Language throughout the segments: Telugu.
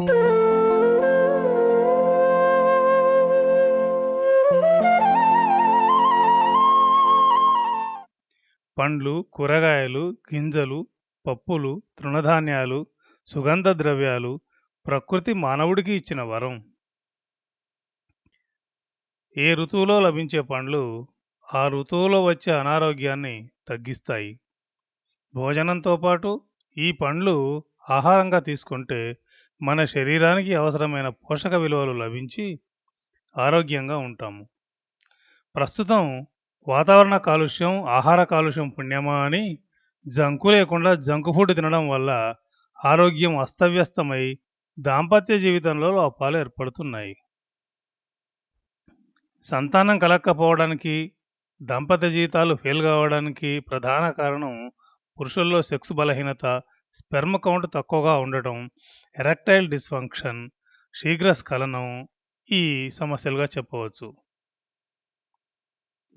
పండ్లు, కూరగాయలు, గింజలు, పప్పులు, తృణధాన్యాలు, సుగంధ ద్రవ్యాలు ప్రకృతి మానవుడికి ఇచ్చిన వరం. ఏ ఋతువులో లభించే పండ్లు ఆ ఋతువులో వచ్చే అనారోగ్యాన్ని తగ్గిస్తాయి. భోజనంతో పాటు ఈ పండ్లు ఆహారంగా తీసుకుంటే మన శరీరానికి అవసరమైన పోషక విలువలు లభించి ఆరోగ్యంగా ఉంటాము. ప్రస్తుతం వాతావరణ కాలుష్యం, ఆహార కాలుష్యం పుణ్యమా అని జంకు లేకుండా జంక్ ఫుడ్ తినడం వల్ల ఆరోగ్యం అస్తవ్యస్తమై దాంపత్య జీవితంలో లోపాలు ఏర్పడుతున్నాయి. సంతానం కలక్కపోవడానికి దాంపత్య జీవితాలు ఫెయిల్ కావడానికి ప్రధాన కారణం పురుషుల్లో సెక్స్ బలహీనత, స్పెర్మ్ కౌంట్ తక్కువగా ఉండటం, ఎరెక్టైల్ డిస్ఫంక్షన్, శీఘ్ర స్ఖలనం ఈ సమస్యలుగా చెప్పవచ్చు.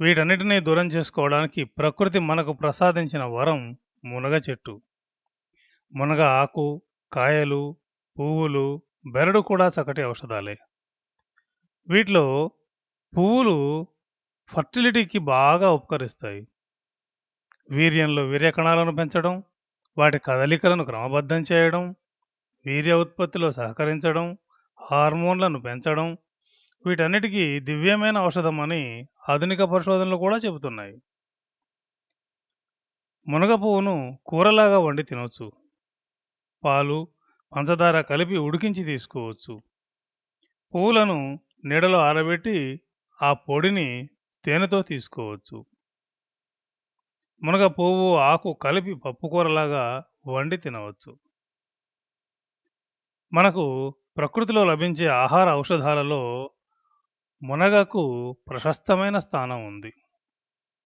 వీటన్నిటినీ దూరం చేసుకోవడానికి ప్రకృతి మనకు ప్రసాదించిన వరం మునగ చెట్టు. మునగ ఆకు, కాయలు, పువ్వులు, బెరడు కూడా చక్కటి ఔషధాలే. వీటిలో పువ్వులు ఫర్టిలిటీకి బాగా ఉపకరిస్తాయి. వీర్యంలో వీర్యకణాలను పెంచడం, వాటి కదలికలను క్రమబద్ధం చేయడం, వీర్య ఉత్పత్తిలో సహకరించడం, హార్మోన్లను పెంచడం వీటన్నిటికీ దివ్యమైన ఔషధం అని ఆధునిక పరిశోధనలు కూడా చెబుతున్నాయి. మునగ పువ్వును కూరలాగా వండి తినవచ్చు పాలు, పంచదార కలిపి ఉడికించి తీసుకోవచ్చు. పువ్వులను నీడలో ఆరబెట్టి ఆ పొడిని తేనెతో తీసుకోవచ్చు. మునగ పువ్వు, ఆకు కలిపి పప్పుకూరలాగా వండి తినవచ్చు. మనకు ప్రకృతిలో లభించే ఆహార ఔషధాలలో మునగకు ప్రశస్తమైన స్థానం ఉంది.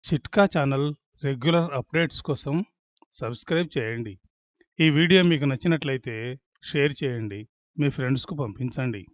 చిట్కా ఛానల్ రెగ్యులర్ అప్డేట్స్ కోసం సబ్స్క్రైబ్ చేయండి. ఈ వీడియో మీకు నచ్చినట్లయితే షేర్ చేయండి. మీ ఫ్రెండ్స్‌కు పంపించండి.